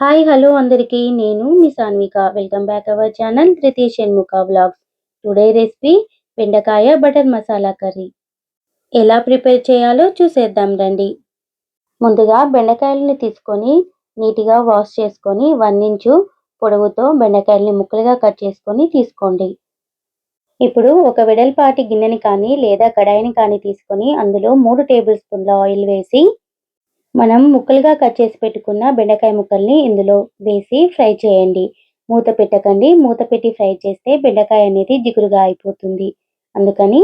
Hi hello అందరికీ. నేను మీ Sanvika. Welcome back our channel Dhruthi Shanmukha vlogs today recipe బెండకాయ butter masala curry. ఎలా prepare చేయాలో చూసేద్దాం రండి. ముందుగా బెండకాయలని తీసుకొని నీట్గా వాష్ చేసుకొని వన్ ఇంచు పొడవుతో బెండకాయలని ముక్కలుగా కట్ చేసుకొని తీసుకోండి. ఇప్పుడు ఒక వెడల్పాటి గిన్నెని కానీ లేదా కడాయిని కానీ తీసుకొని అందులో మూడు టేబుల్ స్పూన్ల ఆయిల్ వేసి మనం ముక్కలుగా కట్ చేసి పెట్టుకున్న బెండకాయ ముక్కల్ని ఇందులో వేసి ఫ్రై చేయండి. మూత పెట్టకండి. మూత పెట్టి ఫ్రై చేస్తే బెండకాయ అనేది జిగురుగా అయిపోతుంది. అందుకని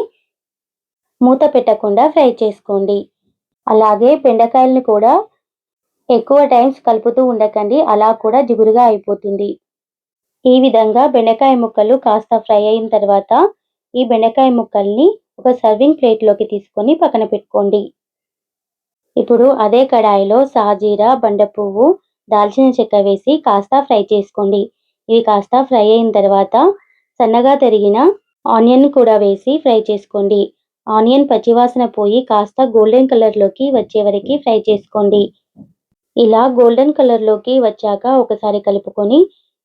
మూత పెట్టకుండా ఫ్రై చేసుకోండి. అలాగే బెండకాయలను కూడా ఎక్కువ టైమ్స్ కలుపుతూ ఉండకండి. అలా కూడా జిగురుగా అయిపోతుంది. ఈ విధంగా బెండకాయ ముక్కలు కాస్త ఫ్రై అయిన తర్వాత ఈ బెండకాయ ముక్కల్ని ఒక సర్వింగ్ ప్లేట్లోకి తీసుకొని పక్కన పెట్టుకోండి. ఇప్పుడు అదే కడాయిలో సాజీరా బండ పువ్వు దాల్చిన చెక్క వేసి కాస్త ఫ్రై చేసుకోండి. ఇవి కాస్త ఫ్రై అయిన తర్వాత సన్నగా తరిగిన ఆనియన్ కూడా వేసి ఫ్రై చేసుకోండి. ఆనియన్ పచ్చివాసన పోయి కాస్త గోల్డెన్ కలర్లోకి వచ్చే వరకు ఫ్రై చేసుకోండి. ఇలా గోల్డెన్ కలర్లోకి వచ్చాక ఒకసారి కలుపుకొని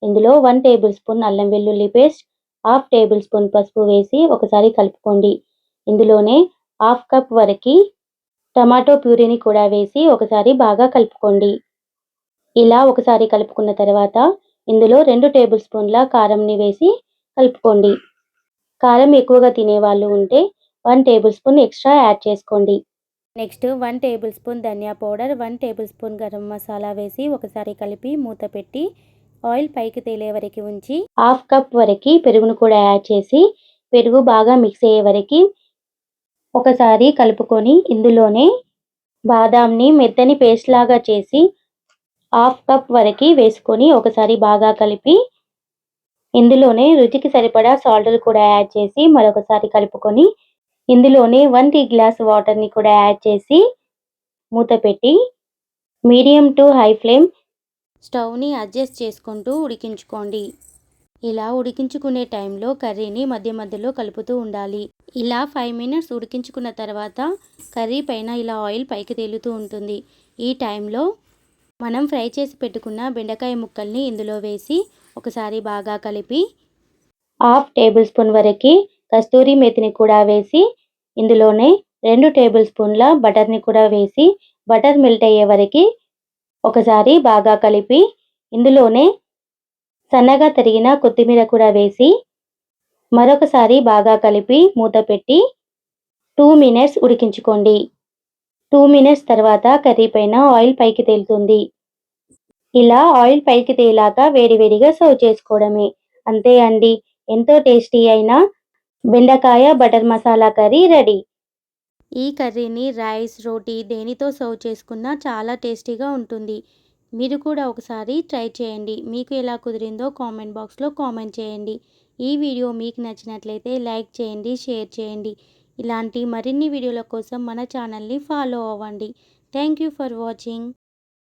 ఇందులో వన్ టేబుల్ స్పూన్ అల్లం వెల్లుల్లి పేస్ట్ హాఫ్ టేబుల్ స్పూన్ పసుపు వేసి ఒకసారి కలుపుకోండి. ఇందులోనే హాఫ్ కప్ వరకు టమాటో ప్యూరీని కూడా వేసి ఒకసారి బాగా కలుపుకోండి. ఇలా ఒకసారి కలుపుకున్న తర్వాత ఇందులో రెండు టేబుల్ స్పూన్ల కారంని వేసి కలుపుకోండి. కారం ఎక్కువగా తినే వాళ్ళు ఉంటే one tablespoon extra add చేసుకోండి. Next one tablespoon dhania powder one tablespoon garam masala వేసి ఒకసారి కలిపి మూత పెట్టి ఆయిల్ పైకి తేలే వరకు ఉంచి హాఫ్ కప్ వరకు పెరుగును కూడా యాడ్ చేసి పెరుగు బాగా మిక్స్ అయ్యే వరకు ఒకసారి కలుపుకొని ఇందులోనే బాదాంని మెత్తని పేస్ట్ లాగా చేసి హాఫ్ కప్ వరకు వేసుకొని ఒకసారి బాగా కలిపి ఇందులోనే రుచికి సరిపడా సాల్ట్లు కూడా యాడ్ చేసి మరొకసారి కలుపుకొని ఇందులోనే వన్ టీ గ్లాస్ వాటర్ని కూడా యాడ్ చేసి మూత పెట్టి మీడియం టు హై ఫ్లేమ్ స్టవ్ని అడ్జస్ట్ చేసుకుంటూ ఉడికించుకోండి. ఇలా ఉడికించుకునే టైంలో కర్రీని మధ్య మధ్యలో కలుపుతూ ఉండాలి. ఇలా ఫైవ్ మినిట్స్ ఉడికించుకున్న తర్వాత కర్రీ పైన ఇలా ఆయిల్ పైకి తేలుతూ ఉంటుంది. ఈ టైంలో మనం ఫ్రై చేసి పెట్టుకున్న బెండకాయ ముక్కల్ని ఇందులో వేసి ఒకసారి బాగా కలిపి హాఫ్ టేబుల్ స్పూన్ వరకు కస్తూరి మెతిని కూడా వేసి ఇందులోనే రెండు టేబుల్ స్పూన్ల బటర్ని కూడా వేసి బటర్ మెల్ట్ అయ్యే వరకు ఒకసారి బాగా కలిపి ఇందులోనే సన్నగా తరిగిన కొత్తిమీర కూడా వేసి మరొకసారి బాగా కలిపి మూత పెట్టి టూ మినిట్స్ ఉడికించుకోండి. టూ మినిట్స్ తర్వాత కర్రీ పైన ఆయిల్ పైకి తేలుతుంది. ఇలా ఆయిల్ పైకి తేలాక వేడివేడిగా సర్వ్ చేసుకోవడమే. అంతే అండి. ఎంతో టేస్టీ అయిన బెండకాయ బటర్ మసాలా కర్రీ రెడీ. ఈ కర్రీని రైస్ రోటీ దేనితో సర్వ్ చేసుకున్నా చాలా టేస్టీగా ఉంటుంది. మీరు కూడా ఒకసారి ట్రై చేయండి. మీకు ఎలా కుదిరిందో కామెంట్ బాక్స్లో కామెంట్ చేయండి. ఈ వీడియో మీకు నచ్చినట్లయితే లైక్ చేయండి షేర్ చేయండి. ఇలాంటి మరిన్ని వీడియోల కోసం మన ఛానల్ని ఫాలో అవ్వండి. Thank you for watching.